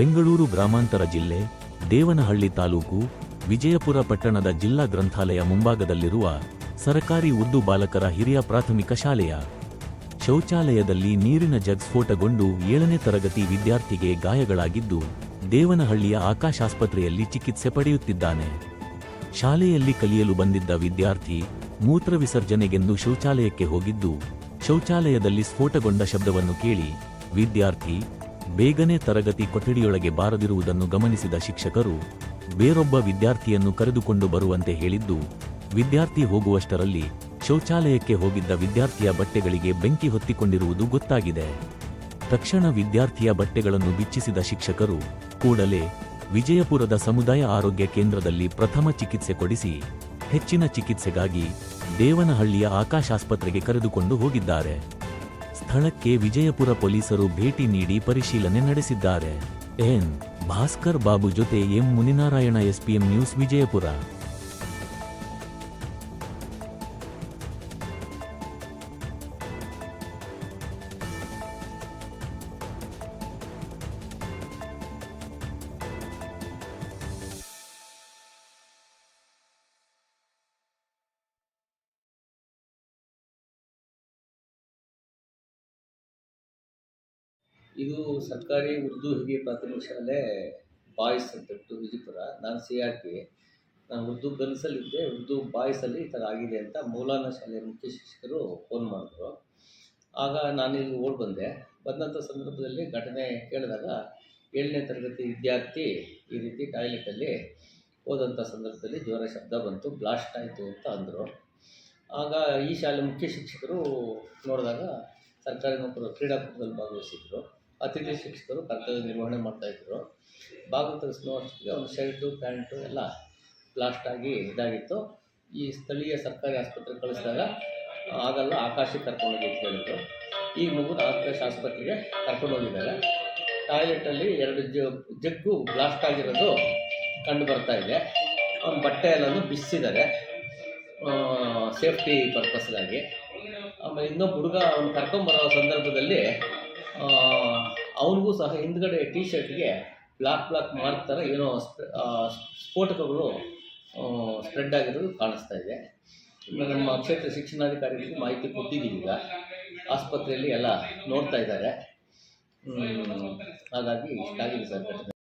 ಬೆಂಗಳೂರು ಗ್ರಾಮಾಂತರ ಜಿಲ್ಲೆ ದೇವನಹಳ್ಳಿ ತಾಲೂಕು ವಿಜಯಪುರ ಪಟ್ಟಣದ ಜಿಲ್ಲಾ ಗ್ರಂಥಾಲಯ ಮುಂಭಾಗದಲ್ಲಿರುವ ಸರಕಾರಿ ಉರ್ದು ಬಾಲಕರ ಹಿರಿಯ ಪ್ರಾಥಮಿಕ ಶಾಲೆಯ ಶೌಚಾಲಯದಲ್ಲಿ ನೀರಿನ ಜಗ್ ಸ್ಫೋಟಗೊಂಡು ಏಳನೇ ತರಗತಿ ವಿದ್ಯಾರ್ಥಿಗೆ ಗಾಯಗಳಾಗಿದ್ದು ದೇವನಹಳ್ಳಿಯ ಆಕಾಶ ಆಸ್ಪತ್ರೆಯಲ್ಲಿ ಚಿಕಿತ್ಸೆ ಪಡೆಯುತ್ತಿದ್ದಾನೆ. ಶಾಲೆಯಲ್ಲಿ ಕಲಿಯಲು ಬಂದಿದ್ದ ವಿದ್ಯಾರ್ಥಿ ಮೂತ್ರ ವಿಸರ್ಜನೆಗೆಂದು ಶೌಚಾಲಯಕ್ಕೆ ಹೋಗಿದ್ದು, ಶೌಚಾಲಯದಲ್ಲಿ ಸ್ಫೋಟಗೊಂಡ ಶಬ್ದವನ್ನು ಕೇಳಿ ವಿದ್ಯಾರ್ಥಿ ಬೇಗನೆ ತರಗತಿ ಕೊಠಡಿಯೊಳಗೆ ಬಾರದಿರುವುದನ್ನು ಗಮನಿಸಿದ ಶಿಕ್ಷಕರು, ಬೇರೊಬ್ಬ ವಿದ್ಯಾರ್ಥಿಯನ್ನು ಕರೆದುಕೊಂಡು ಬರುವಂತೆ ಹೇಳಿದ್ದು, ವಿದ್ಯಾರ್ಥಿ ಹೋಗುವಷ್ಟರಲ್ಲಿ ಶೌಚಾಲಯಕ್ಕೆ ಹೋಗಿದ್ದ ವಿದ್ಯಾರ್ಥಿಯ ಬಟ್ಟೆಗಳಿಗೆ ಬೆಂಕಿ ಹೊತ್ತಿಕೊಂಡಿರುವುದು ಗೊತ್ತಾಗಿದೆ. ತಕ್ಷಣ ವಿದ್ಯಾರ್ಥಿಯ ಬಟ್ಟೆಗಳನ್ನು ಬಿಚ್ಚಿಸಿದ ಶಿಕ್ಷಕರು ಕೂಡಲೇ ವಿಜಯಪುರದ ಸಮುದಾಯ ಆರೋಗ್ಯ ಕೇಂದ್ರದಲ್ಲಿ ಪ್ರಥಮ ಚಿಕಿತ್ಸೆ ಕೊಡಿಸಿ, ಹೆಚ್ಚಿನ ಚಿಕಿತ್ಸೆಗಾಗಿ ದೇವನಹಳ್ಳಿಯ ಆಕಾಶ ಆಸ್ಪತ್ರೆಗೆ ಕರೆದುಕೊಂಡು ಹೋಗಿದ್ದಾರೆ. ಸ್ಥಳಕ್ಕೆ ವಿಜಯಪುರ ಪೊಲೀಸರು ಭೇಟಿ ನೀಡಿ ಪರಿಶೀಲನೆ ನಡೆಸಿದ್ದಾರೆ. ಎನ್. ಭಾಸ್ಕರ್ ಬಾಬು ಜೊತೆ M. Muninarayana SPM news Vijayapura. ಇದು ಸರ್ಕಾರಿ ಉರ್ದು ಹಿರಿಯ ಪ್ರಾಥಮಿಕ ಶಾಲೆ ಬಾಯ್ಸ್ ಅಂತ ಬಿಟ್ಟು ವಿಜಯಪುರ. ನಾನು ಸಿ ಆರ್ ಪಿ. ನಾನು ಉರ್ದು ಗರ್ಲ್ಸಲ್ಲಿದ್ದೆ ಉರ್ದು ಬಾಯ್ಸಲ್ಲಿ ಈ ಥರ ಆಗಿದೆ ಅಂತ ಮೌಲಾನಾ ಶಾಲೆಯ ಮುಖ್ಯ ಶಿಕ್ಷಕರು ಫೋನ್ ಮಾಡಿದ್ರು. ಆಗ ನಾನು ಇಲ್ಲಿ ಓಡಿ ಬಂದೆ. ಬಂದಂಥ ಸಂದರ್ಭದಲ್ಲಿ ಘಟನೆ ಕೇಳಿದಾಗ ಏಳನೇ ತರಗತಿ ವಿದ್ಯಾರ್ಥಿ ಈ ರೀತಿ ಟಾಯ್ಲೆಟಲ್ಲಿ ಹೋದಂಥ ಸಂದರ್ಭದಲ್ಲಿ ಜ್ವರ ಶಬ್ದ ಬಂತು. ಬ್ಲಾಸ್ಟ್ ಆಯಿತು ಅಂತ ಅಂದರು. ಆಗ ಈ ಶಾಲೆ ಮುಖ್ಯ ಶಿಕ್ಷಕರು ನೋಡಿದಾಗ ಸರ್ಕಾರಿ ನೌಕರರು ಕ್ರೀಡಾಕೂಟದಲ್ಲಿ ಭಾಗವಹಿಸಿದ್ರು. ಅತಿಥಿ ಶಿಕ್ಷಕರು ಕರ್ತವ್ಯ ನಿರ್ವಹಣೆ ಮಾಡ್ತಾಯಿದ್ರು ಭಾಗವ ತೆಗೆಸ್ನೋ ಅಷ್ಟೊತ್ತಿಗೆ ಅವ್ನ ಶರ್ಟು ಪ್ಯಾಂಟು ಎಲ್ಲ ಬ್ಲಾಸ್ಟ್ ಆಗಿ ಇದಾಗಿತ್ತು. ಈ ಸ್ಥಳೀಯ ಸರ್ಕಾರಿ ಆಸ್ಪತ್ರೆಗೆ ಕಳಿಸಿದಾಗ, ಆಗಲ್ಲ, ಆಕಾಶಕ್ಕೆ ಕರ್ಕೊಂಡೋಗಿ ಅಂತ ಹೇಳಿದ್ರು. ಈ ಮಗುನ ಆಕಾಶ ಆಸ್ಪತ್ರೆಗೆ ಕರ್ಕೊಂಡೋಗಿದ್ದಾರೆ ಟಾಯ್ಲೆಟಲ್ಲಿ ಎರಡು ಜಗ್ಗು ಬ್ಲಾಸ್ಟ್ ಆಗಿರೋದು ಕಂಡು ಬರ್ತಾ ಇದೆ. ಅವ್ನ ಬಟ್ಟೆ ಎಲ್ಲನೂ ಬಿಸಿದ್ದಾರೆ ಸೇಫ್ಟಿ ಪರ್ಪಸ್ಗಾಗಿ ಆಮೇಲೆ ಇನ್ನೊಬ್ಬ ಹುಡುಗ ಅವ್ನು ಕರ್ಕೊಂಬರೋ ಸಂದರ್ಭದಲ್ಲಿ ಅವನಿಗೂ ಸಹ ಹಿಂದ್ಗಡೆ ಟಿ ಶರ್ಟ್ಗೆ ಬ್ಲಾಕ್ ಬ್ಲಾಕ್ ಮಾರ್ಕ್ ಥರ ಏನೋ ಸ್ಫೋಟಕಗಳು ಸ್ಪ್ರೆಡ್ ಆಗಿರೋದು ಕಾಣಿಸ್ತಾ ಇದೆ. ನಮ್ಮ ಕ್ಷೇತ್ರ ಶಿಕ್ಷಣಾಧಿಕಾರಿಗಳಿಗೆ ಮಾಹಿತಿ ಕೊಟ್ಟಿದ್ದೀವಿ ಈಗ. ಆಸ್ಪತ್ರೆಯಲ್ಲಿ ಎಲ್ಲ ನೋಡ್ತಾ ಇದ್ದಾರೆ. ಹಾಗಾಗಿ ಇಷ್ಟಾಗಿದೆ ಸರ್. ಘಟನೆ